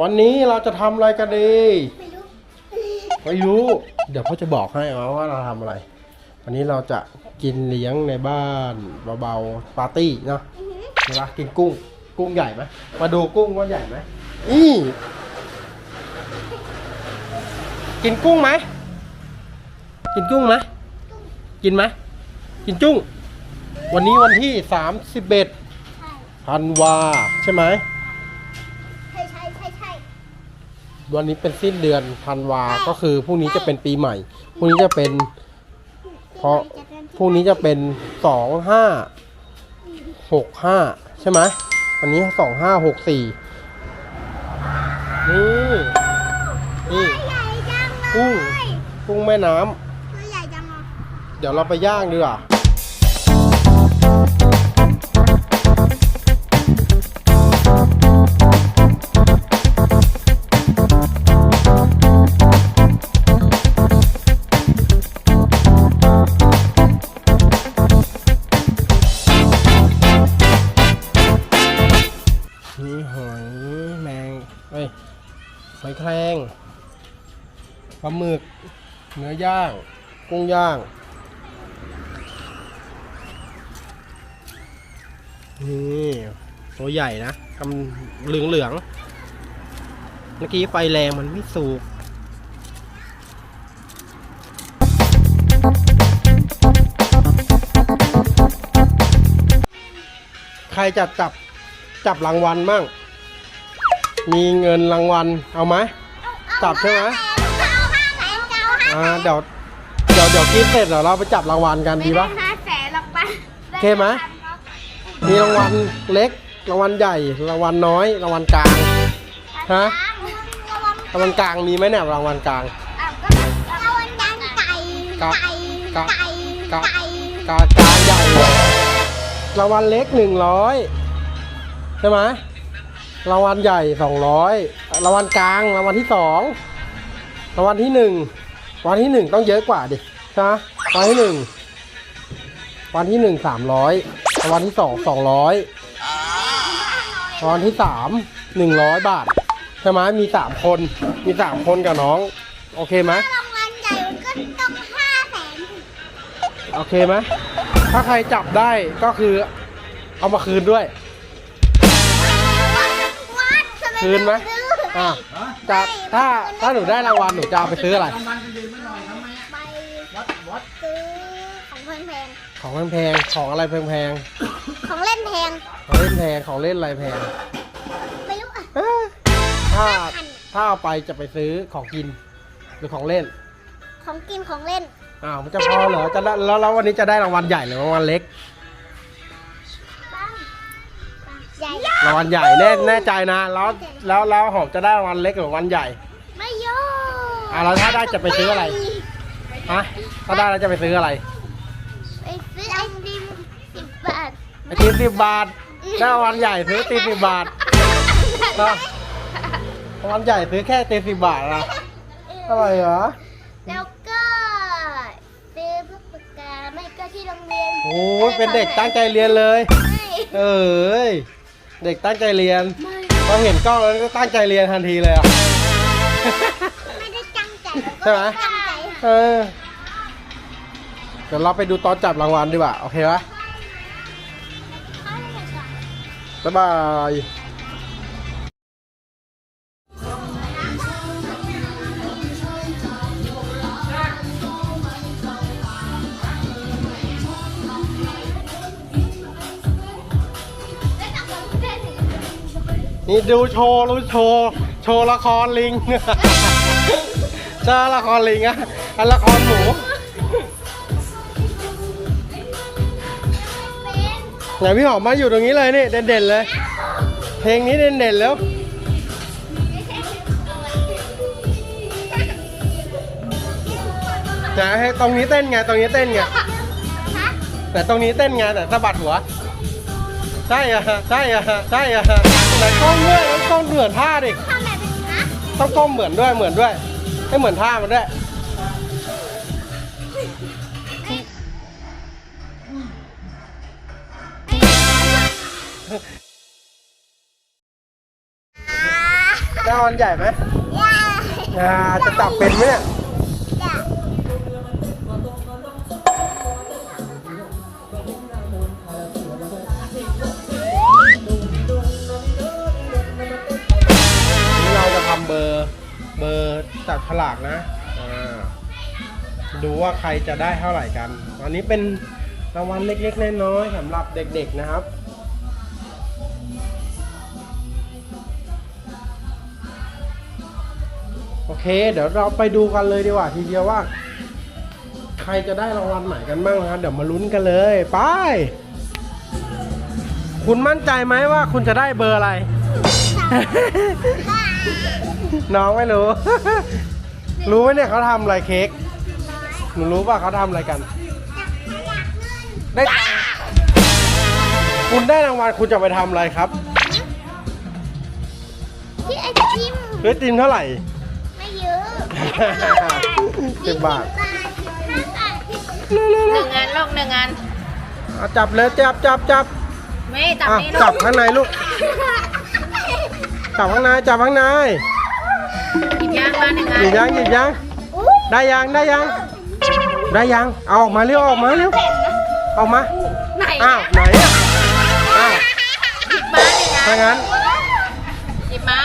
วันนี้เราจะทำอะไรกันดีไม่รู้ไม่รู้ เดี๋ยวพ่อจะบอกให้ว่าเราทำอะไร วันนี้เราจะกินเลี้ยงในบ้านเบาๆปาร์ตี้เนาะใช่ปะกินกุ้ง กุ้งใหญ่ไหมมาดูกุ้งว่าใหญ่ไหมนี่กินกุ้งไหมกินกุ้งไหมกินไหมกินจุ้ง วันนี้วันที่สามสิบเอ็ดใช่ธันวาใช่ไหม วันนี้เป็นสิ้นเดือนธันวา ก็คือพรุ่งนี้จะเป็นปีใหม่ พรุ่งนี้จะเป็นเพราะพรุ่งนี้จะเป็นสองห้าหกห้าใช่ไหมวันนี้สองห้าหกสี่นี่ นี่ ใหญ่จังเลยกุ้งกุ้งแม่น้ตัวใหญ่จังเลยำเดี๋ยวเราไปย่างดีกว่า แครงปลาหมึก เนื้อย่าง กุ้งย่างนี่ตัวใหญ่นะกำเหลืองเหลืองเมื่อกี้ไฟแรงมันไม่สูกใครจะจับจับรางวัลมั่ง มีเงินรางวัล เอาไหมจับใช่ไหมเอาห้าแสนเจ้าห้าอ่าเดี๋ยวเดี๋ยวเดี๋ยวกินเสร็จเดี๋ยวเราไปจับรางวัลกันดีปะห้าแสนหรอกปะโอเคไหมมีรางวัลเล็ก รางวัลใหญ่ รางวัลน้อย รางวัลกลาง ฮะระวังรางวัลกลางมีไหมเนี่ยรางวัลกลางอะก็ระวังดังไก่กะไก่กะไก่กะไก่กลางกลางใหญ่รางวัลเล็กหนึ่งร้อยใช่ไหม รางวัลใหญ่สองร้อยรางวัลกลางรางวัลที่สองรางวัลที่หนึ่งรางวัลที่หนึ่งต้องเยอะกว่าดิใช่ไหมรางวัลที่หนึ่งรางวัลที่หนึ่งสามร้อยรางวัลที่สองสองร้อยรางวัลที่สามหนึ่งร้อยบาทใช่ไหมมีสามคนมีสามคนกับน้อง โอเคไหมรางวัลใหญ่มันก็ต้องห้าแสนโอเคไหมถ้าใครจับได้ก็คือเอามาคืนด้วยวัดทำไม คืนไหมซื้ออะจะถ้าถ้าหนูได้รางวัลหนูจะเอาไปซื้ออะไรไปซื้อของแพงของแพงๆของอะไรแพงๆของเล่นแพงๆของเล่นแพงของเล่นอะไรแพงไม่รู้อะเอ้อถ้าถ้าเอาไปจะไปซื้อของกิน หรือของเล่นของกินของเล่น อ้าวมันจะพอเหรอจะได้แล้วแล้ววันนี้จะได้รางวัลใหญ่หรือรางวัลเล็ก ใหญ่รางวัลใหญ่แน่แน่ใจนะแล้วแล้วแล้วหอมจะได้รางวัลเล็กหรือรางวัลใหญ่ ไม่โยอะแล้วถ้าได้จะไปซื้ออะไรฮะถ้าได้แล้วจะไปซื้ออะไรไปซื้อไอติมสิบบาทไอติมสิบบาทได้รางวัลใหญ่ซื้อติมสิบบาทก็รางวัลใหญ่ซื้อแค่ติมสิบบาทนะอะไรเหรอแล้วก็ซื้อพวกปากกาไม่ก็ที่โรงเรียนโอ้ยเป็นเด็กตั้งใจเรียนเลยไม่เอ้ย เด็กตั้งใจเรียนไม่พอเห็นกล้องแล้วก็ตั้งใจเรียนทันทีเลยอะ ไม่ได้ตั้งใจใช่ไหมตั้งใจเออเดี๋ยวเราไปดูตอนจับรางวัลดีกว่า โอเคปะบ๊ายบาย นี่ดูโชว์รู้โชว์ โชว์ละครลิงใช่ละครลิงอะอันละครหมูไหนพี่หอมมาอยู่ตรงนี้เลยนี่เด่นๆเลย เพลงนี้เด่นๆแล้วไหนให้ตรงนี้เต้นไงตรงนี้เต้นไงแต่ตรงนี้เต้นไงแต่สะบัดหัว ใช่อะใช่อะใช่อะ ไหนกล้องด้วยกล้องเหมือนท่าดิทำแบบนี้นะต้องก้มเหมือนด้วยเหมือนด้วย ให้เหมือนท่ามันด้วยได้รางวัลใหญ่ไหมย่าอ่าจะจับเป็นไหมเนี่ย จับฉลากนะอ่าดูว่าใครจะได้เท่าไหร่กัน อันนี้เป็นรางวัลเล็กๆน้อยๆสำหรับเด็กๆนะครับโอเค เดี๋ยวเราไปดูกันเลยดีกว่าทีเดียวว่า ใครจะได้รางวัลไหนกันบ้างนะครับเดี๋ยวมาลุ้นกันเลยไป คุณมั่นใจไหมว่าคุณจะได้เบอร์อะไร น้องไม่รู้ รู้ไหมเนี่ยเขาทำอะไรเค้กหนูรู้ป่ะเขาทำอะไรกัน ได้ตังค์คุณได้รางวัลคุณจะไปทำอะไรครับที่ไอติมเฮ้ยติมเท่าไหร่ ไม่เยอะสิบบาทห้าบาทหนึ่งอันลูกหนึ่งอันเอาจับเลยจับจับจับไม่จับอะนี่ลูจับกข้างในลูก จับข้างในจับข้างใน หยิบยางมาหนึ่งอัหนยิบยังหยิบยังอุ้ยได้ยังได้ยังได้ยังเอาออกมาเร็วออกมาเร็วออกมาไหนอ้าวไหนอะอ้าวหยิบมาหนึ่งอัถ้านงั้นหยิบมา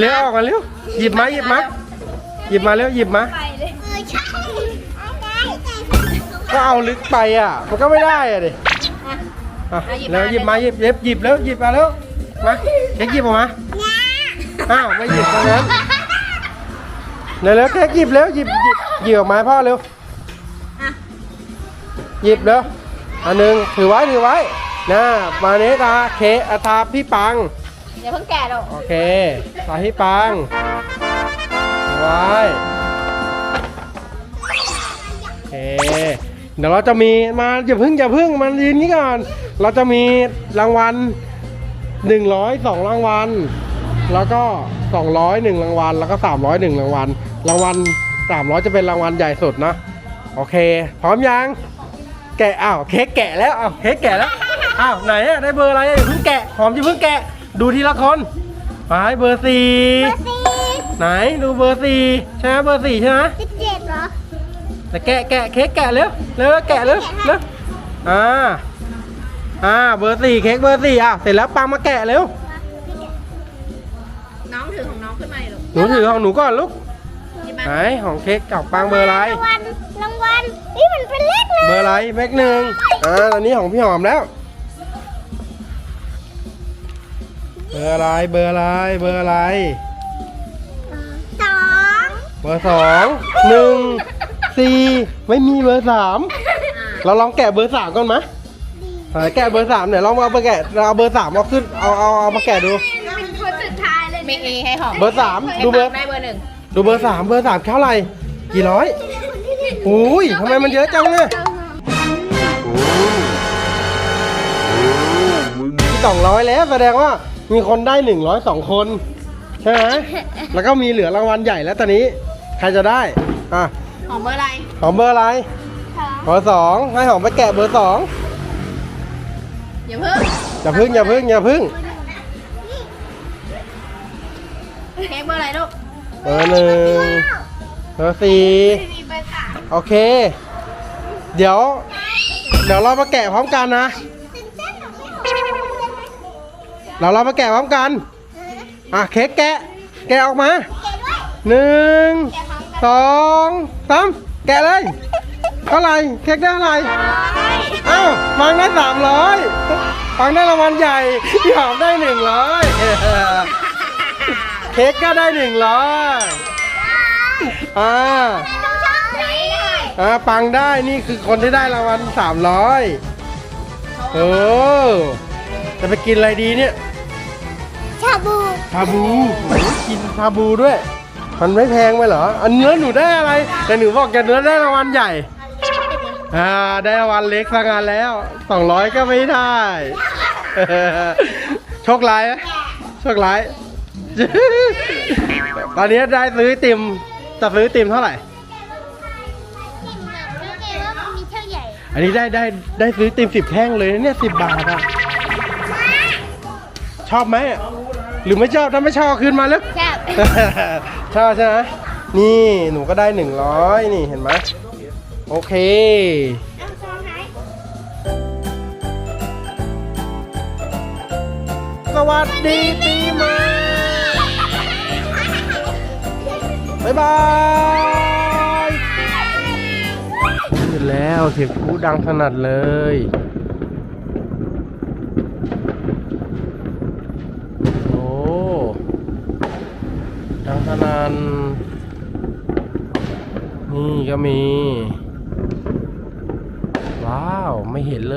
เร็วออกมาเร็วหยิบมาหยิบมาหยิบมาเร็วหยิบมาเออใช่ได้ก็เอาลึกไปอะมันก็ไม่ได้อะดิอะแล้วหยิบมาหยิบหยิบหยิบแล้วหยิบมาแล้วมาเค้กหยิบออกมา อ้าวไม่หยิบตรงนั้นเร็วเร็วเค้กหยิบแล้วหยิบหยิบหยิบออกมาให้พ่อเร็วหยิบแล้วอันหนึ่งถือไว้ถือไว้นะมาเนตาเค้กอาทาพี่ปัง อย่าเพิ่งแกะลูกโอเคตาพี่ปังถือไว้โอเคเดี๋ยวเราจะมีมาอย่าเพึ่งอย่าเพึ่งมันยืนนี้ก่อน เราจะมีรางวัล100สองรางวัล แล้วก็ 200หนึ่งรางวัลแล้วก็ 300หนึ่งรางวัลรางวัล300 จะเป็นรางวัลใหญ่สุดนะโอเค พร้อมยัง แกะอ้าวเค้กแกะแล้วอ้าวเค้กแกะแล้วอ้าวไหนอะได้เบอร์อะไรอะอย่าเพิ่งแกะหอมอย่าเพิ่งแกะดูทีละคนไปเบอร์สี่สี่ไหนดูเบอร์สี่ใช่ไหมเบอร์สี่ใช่ไหมสิบเจ็ดเหรอแต่แกะแกะเค้กแกะเร็วเร็วแกะเร็วเร็วอ่าอ่าเบอร์สี่เค้กเบอร์สี่อะเสร็จแล้วปังมาแกะเร็ว หนูถือของหนูก่อนลูกหยิบมาไหนของเค้กกับปังเบอร์อะไรรางวัลรางวัลนี่มันเป็นเลขหนึ่งเบอร์อะไรแม็กหนึ่งอ่าตอนนี้ของพี่หอมแล้ว เบอร์อะไรเบอร์อะไรเบอร์อะไรสองเบอร์สองหนึ่งสี่ไม่มีเบอร์สามเราลองแกะเบอร์สามก่อนไหมไหนแกะเบอร์สามเดี๋ยวลองเอาไปแกะเราเอาเบอร์สามเอาขึ้นเอาเอาเอามาแกะดูเป็นคนสุด ท้ายเลยเมเอให้หอมเบอร์สามดูเบอร์ได้เบอร์หนึ่งดูเบอร์สามเบอร์สามเท่าไหร่กี่ร้อยอุ้ยทำไมมันเยอะจังเนี่ยสองร้อยแล้วแสดงว่ามีคนได้หนึ่งร้อยสองคน ใช่ไหมแล้วก็มีเหลือรางวัลใหญ่แล้วตอนนี้ ใครจะได้อะหอมเบอร์อะไรหอมเบอร์อะไรเบอร์สองให้หอมไปแกะเบอร์สองอย่าเพิ่งอย่าพึ่งอย่าพึ่งอย่าพึ่ง เค้กเบอร์อะไรลูกเบอร์หนึ่งเบอร์สี่โอเค เดี๋ยว เดี๋ยวเรามาแกะพร้อมกันนะเราเรามาแกะพร้อมกัน อะเค้กแกะ แกะออกมาหนึ่งสองสามแกะเลยเท่าไหร่เค้กได้เท่าไหร่อ้าวฟังได้สามร้อยฟังได้รางวัลใหญ่พี่หอมได้หนึ่งร้อย เค้กก็ได้หนึ่งร้อยอ่าอ่าปังได้นี่คือคนที่ได้รางวัลสามร้อยเออจะไปกินอะไรดีเนี่ยชาบูชาบูไหนกินชาบูด้วย มันไม่แพงไปเหรออันเนื้อหนูได้อะไรแต่หนูบอกจะเนื้อได้รางวัลใหญ่อ่าได้รางวัลเล็กสักงานแล้วสองร้อยก็ไม่ได้ โชคร้ายไหมโชคร้าย ตอนนี้ได้ซื้อไอติมจะซื้อไอติมเท่าไหร่มีเท่าใหญ่อันนี้ได้ได้ได้ซื้อไอติมสิบแท่งเลยนะเนี่ยสิบบาทอะชอบไหมอะหรือไม่ชอบถ้าไม่ชอบเอาคืนมาแล้วแซ่บชอบใช่ไหมนี่หนูก็ได้หนึ่งร้อยนี่เห็นไหมโอเคเอาซองไหนสวัสดีปีใหม่ บ๊ายบายขึ้นแล้วเสียงผู้ดังสนัดเลยโอ้ดังสนานนี่ก็มี ว้าว ไม่เห็นเลย